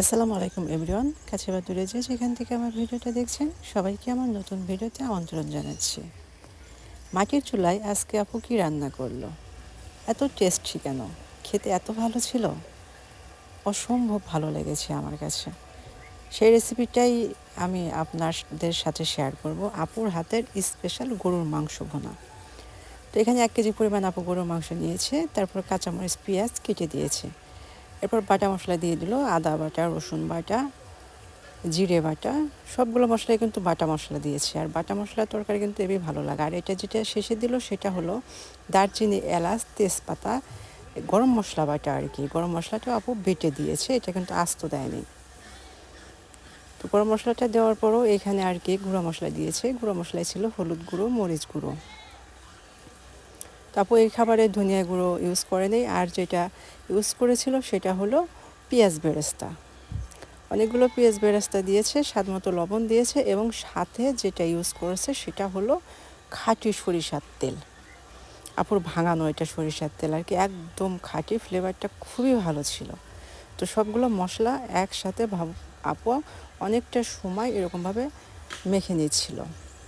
আসসালামু আলাইকুম এভরিওয়ান, কাছে বা দূরে যে যেখান থেকে আমার ভিডিওটা দেখছেন, সবাইকে আমার নতুন ভিডিওতে আমন্ত্রণ জানাচ্ছি। মাটির চুলায় আজকে আপু কি রান্না করল? এত টেস্টি কেন? খেতে এত ভালো ছিল? অসম্ভব ভালো লেগেছে আমার কাছে। সেই রেসিপিটাই আমি আপনাদের সাথে শেয়ার করব আপুর হাতের স্পেশাল গরুর মাংস ভোনা। তো এখানে এক কেজি পরিমাণ আপু গরুর মাংস নিয়েছে, তারপর কাঁচামরিচ, পেঁয়াজ কেটে দিয়েছে। এরপর বাটা মশলা দিয়ে দিল, আদা বাটা, রসুন বাটা, জিরে বাটা, সবগুলো মশলাই কিন্তু বাটা মশলা দিয়েছে। আর বাটা মশলার তরকারি কিন্তু এবি ভালো লাগে। আর এটা যেটা শেষে দিল সেটা হলো দারচিনি এলাচ, তেজপাতা, গরম মশলা বাটা আর কি। গরম মশলাটা আপু বেটে দিয়েছে, এটা কিন্তু আস্ত দেয়নি। তো গরম মশলাটা দেওয়ার পরও এখানে আর কি গুঁড়ো মশলা দিয়েছে। গুঁড়ো মশলায় ছিল হলুদ গুঁড়ো, মরিচ গুঁড়ো। তারপর এই খাবারে ধনিয়া গুঁড়ো ইউজ করে নেই। আর যেটা ইউজ করেছিল সেটা হলো পেঁয়াজ বেরেস্তা। অনেকগুলো পেঁয়াজ বেরেস্তা দিয়েছে, স্বাদ মতো লবণ দিয়েছে এবং সাথে যেটা ইউজ করেছে সেটা হলো খাঁটি সরিষার তেল। আপুর ভাঙানো এটা সরিষার তেল আর কি, একদম খাঁটি ফ্লেভারটা খুবই ভালো ছিল। তো সবগুলো মশলা একসাথে ভাব, আপু অনেকটা সময় এরকমভাবে মেখে নিচ্ছিল।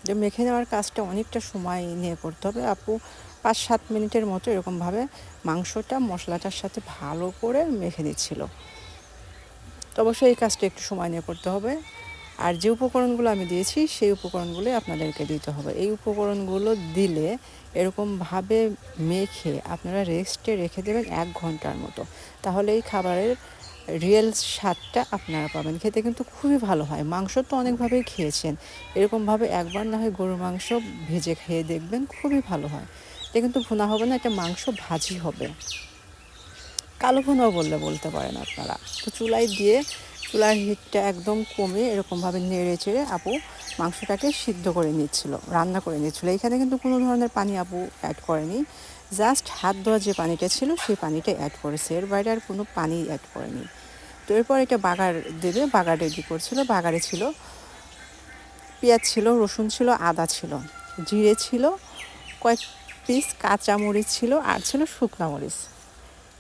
যে মেখে নেওয়ার কাজটা অনেকটা সময় নিয়ে করতে হবে। আপু পাঁচ সাত মিনিটের মতো এরকমভাবে মাংসটা, মশলাটার সাথে ভালো করে মেখে নিচ্ছিল। তো অবশ্যই এই কাজটা একটু সময় নিয়ে করতে হবে। আর যে উপকরণগুলো আমি দিয়েছি, সেই উপকরণগুলোই আপনাদেরকে দিতে হবে। এই উপকরণগুলো দিলে এরকমভাবে মেখে আপনারা রেস্টে রেখে দেবেন এক ঘণ্টার মতো। তাহলে এই খাবারের রিয়েল স্বাদটা আপনারা পাবেন। খেতে কিন্তু খুবই ভালো হয়। মাংস তো অনেকভাবেই খেয়েছেন। এরকমভাবে একবার না হয় গরুর মাংস ভেজে খেয়ে দেখবেন খুবই ভালো হয়। এটা কিন্তু ভুনা হবে না, এটা মাংস ভাজি হবে। কালো ভুনাও বললে বলতে পারেন আপনারা। তো চুলায় দিয়ে, চুলার হিটটা একদম কমে এরকমভাবে নেড়ে চেড়ে আপু মাংসটাকে সিদ্ধ করে নিচ্ছিল, রান্না করে নিচ্ছিল। এখানে কিন্তু কোনো ধরনের পানি আপু অ্যাড করেনি। জাস্ট হাত ধোয়া যে পানিটা ছিল, সেই পানিটা অ্যাড করেছে। এর বাইরে আর কোনো পানি অ্যাড করেনি। তো এরপর এটা বাগার দেবে, বাগার রেডি করছিল। বাগারে ছিল পেঁয়াজ ছিল, রসুন ছিল, আদা ছিল, জিরে ছিল, কয়েক পিস কাঁচা মরিচ ছিল আর ছিল শুকনা মরিচ।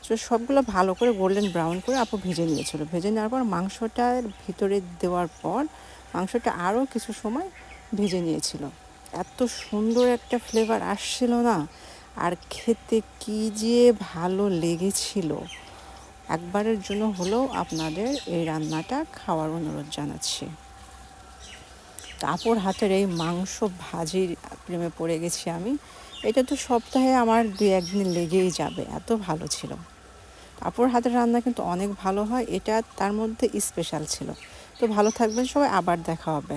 তো সবগুলো ভালো করে গোল্ডেন ব্রাউন করে আপু ভেজে নিয়েছিল। ভেজে নেওয়ার পর মাংসটার ভিতরে দেওয়ার পর মাংসটা আরও কিছু সময় ভেজে নিয়েছিল। এত সুন্দর একটা ফ্লেভার আসছিল না। আর খেতে কী যে ভালো লেগেছিল। একবারের জন্য হলেও আপনাদের এই রান্নাটা খাওয়ার অনুরোধ জানাচ্ছি। তারপর হাতের এই মাংস ভাজির প্রেমে পড়ে গেছি আমি। এটা তো সপ্তাহে আমার দু একদিন লেগেই যাবে, এত ভালো ছিল। আপুর হাতের রান্না কিন্তু অনেক ভালো হয়, এটা তার মধ্যে স্পেশাল ছিল। তো ভালো থাকবেন সবাই, আবার দেখা হবে।